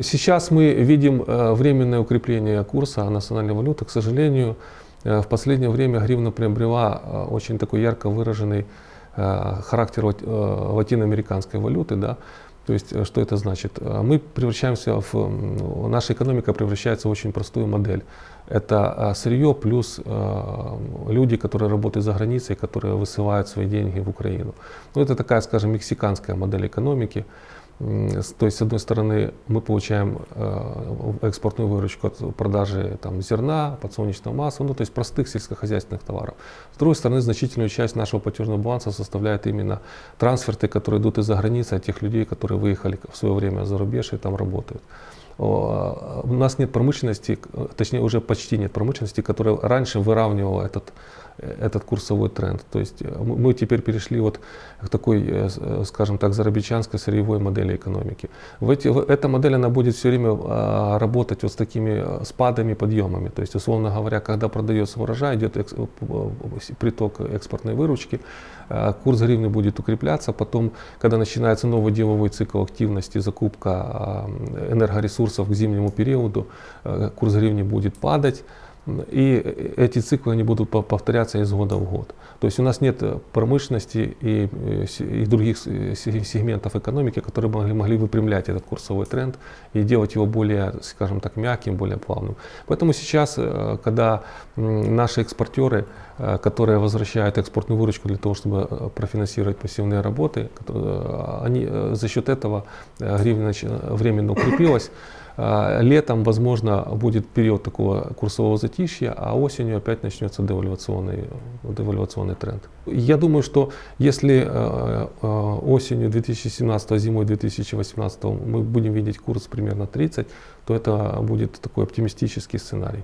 Сейчас мы видим э, временное укрепление курса национальной валюты. К сожалению, э, в последнее время гривна приобрела э, очень такой ярко выраженный характер латиноамериканской валюты. Да? То есть, что это значит? Мы превращаемся в, наша экономика превращается в очень простую модель. Это сырье плюс люди, которые работают за границей, которые высылают свои деньги в Украину. Ну, это такая, скажем, мексиканская модель экономики. То есть, с одной стороны, мы получаем э, экспортную выручку от продажи там, зерна, подсолнечного масла, ну, то есть простых сельскохозяйственных товаров. С другой стороны, значительную часть нашего платежного баланса составляют именно трансферты, которые идут из-за границы от тех людей, которые выехали в свое время за рубеж и там работают. У нас нет промышленности, точнее уже почти нет промышленности, которая раньше выравнивала этот, этот курсовой тренд. То есть э, мы теперь перешли вот к такой, э, э, скажем так, зарабичанской сырьевой модели экономики. В эти, эта модель она будет все время а, работать вот с такими спадами, подъемами. То есть, условно говоря, когда продается урожай, идет экс, приток экспортной выручки, курс гривны будет укрепляться, потом, когда начинается новый деловой цикл активности, закупка а, энергоресурсов, ресурсов к зимнему периоду, э, курс гривни будет падать, и эти циклы они будут повторяться из года в год. То есть у нас нет промышленности и, э, и других сегментов экономики, которые могли, могли выпрямлять этот курсовой тренд и делать его более, скажем так, мягким, более плавным. Поэтому сейчас, э, когда наши экспортеры, которые возвращают экспортную выручку для того, чтобы профинансировать пассивные работы, они за счет этого гривна временно укрепилась. Летом, возможно, будет период такого курсового затишья, а осенью опять начнется девальвационный, девальвационный тренд. Я думаю, что если э, э, осенью 2017, зимой 2018 мы будем видеть курс примерно 30, то это будет такой оптимистический сценарий.